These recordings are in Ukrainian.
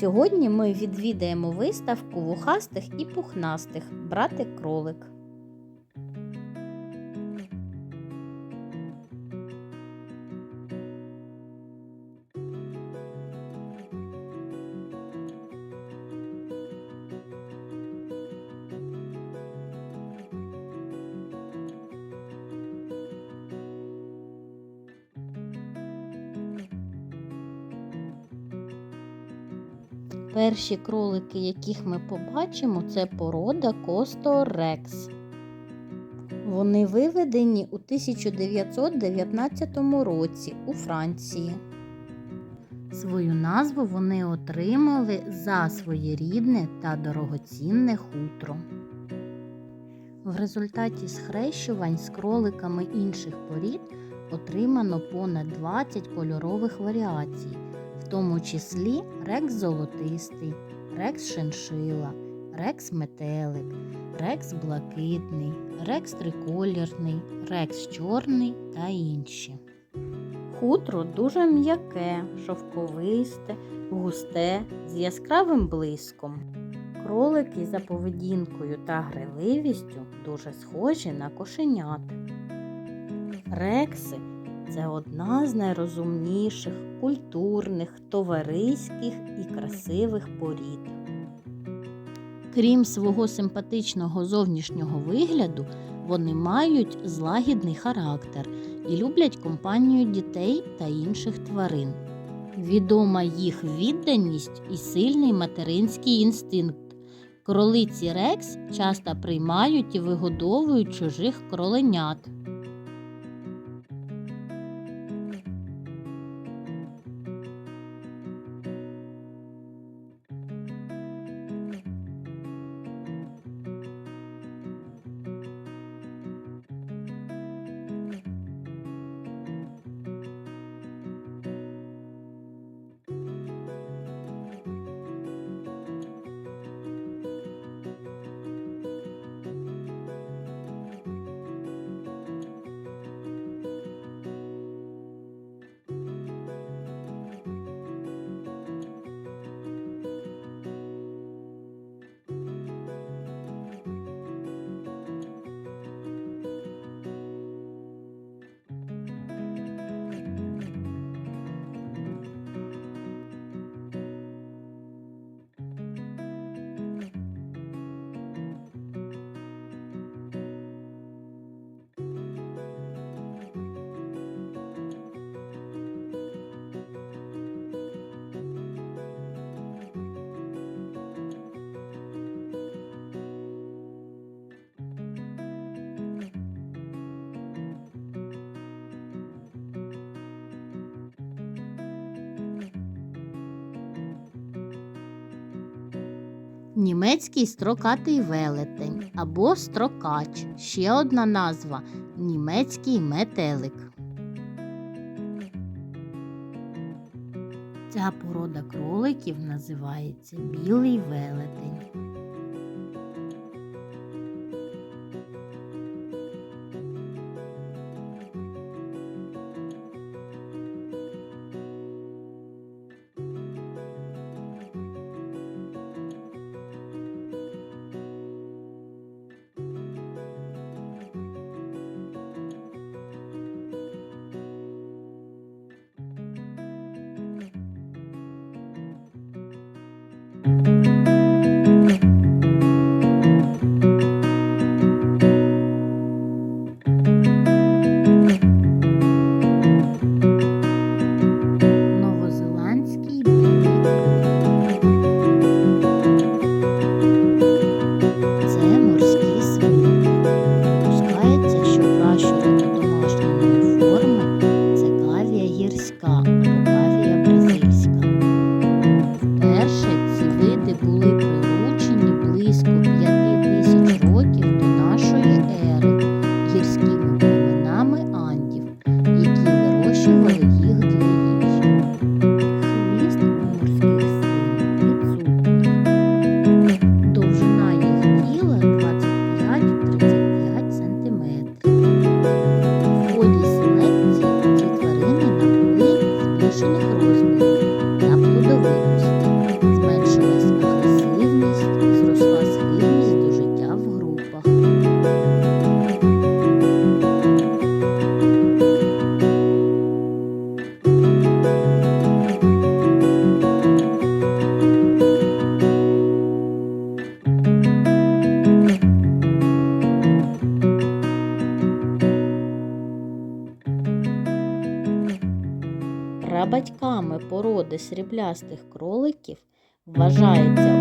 Сьогодні ми відвідаємо виставку вухастих і пухнастих братик кролик. Перші кролики, яких ми побачимо, це порода Косто Рекс. Вони виведені у 1919 році у Франції. Свою назву вони отримали за своєрідне та дорогоцінне хутро. В результаті схрещувань з кроликами інших порід отримано понад 20 кольорових варіацій в тому числі рекс золотистий, рекс шиншила, рекс метелик, рекс блакитний, рекс триколірний, рекс чорний та інші. Хутро дуже м'яке, шовковисте, густе, з яскравим блиском. Кролики за поведінкою та гриливістю дуже схожі на кошенят. Рекси це одна з найрозумніших, культурних, товариських і красивих порід. Крім свого симпатичного зовнішнього вигляду, вони мають злагідний характер і люблять компанію дітей та інших тварин. Відома їх відданість і сильний материнський інстинкт. Кролиці Рекс часто приймають і вигодовують чужих кроленят. Німецький строкатий велетень або строкач. Ще одна назва німецький метелик. Ця порода кроликів називається білий велетень. Сріблястих кроликів вважається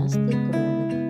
або сріблястий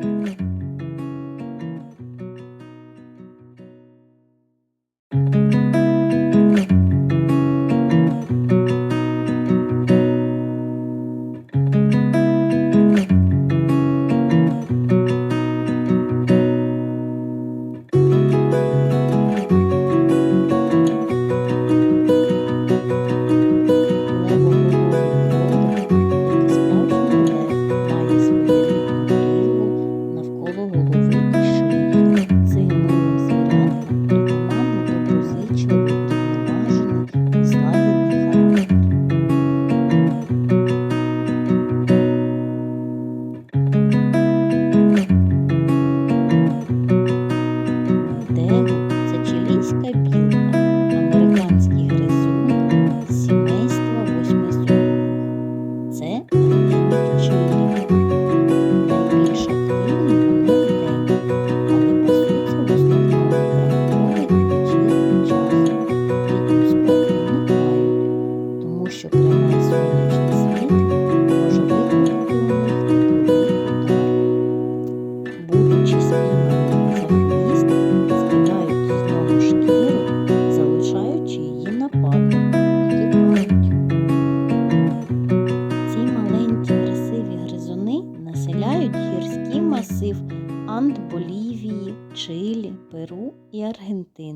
Argentina.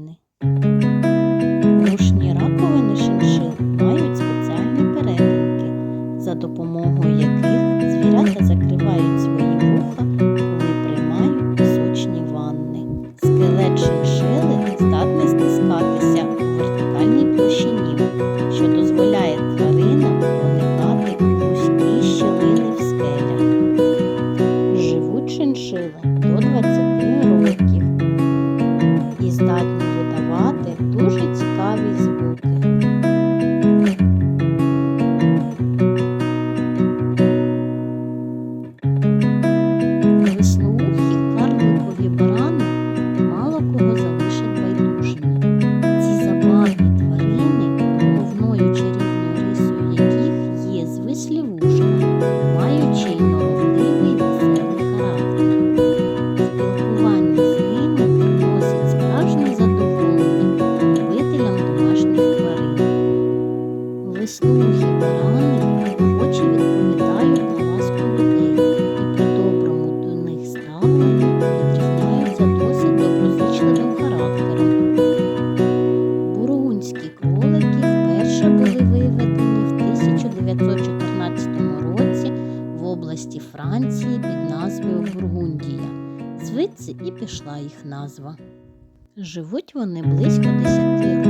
Живуть вони близько 10 років.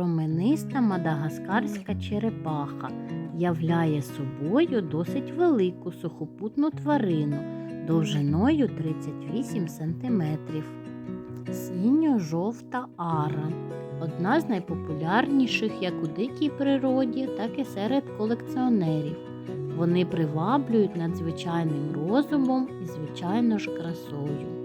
промениста мадагаскарська черепаха являє собою досить велику сухопутну тварину довжиною 38 см. Синьо-жовта ара одна з найпопулярніших як у дикій природі, так і серед колекціонерів. Вони приваблюють надзвичайним розумом і, звичайно ж, красою.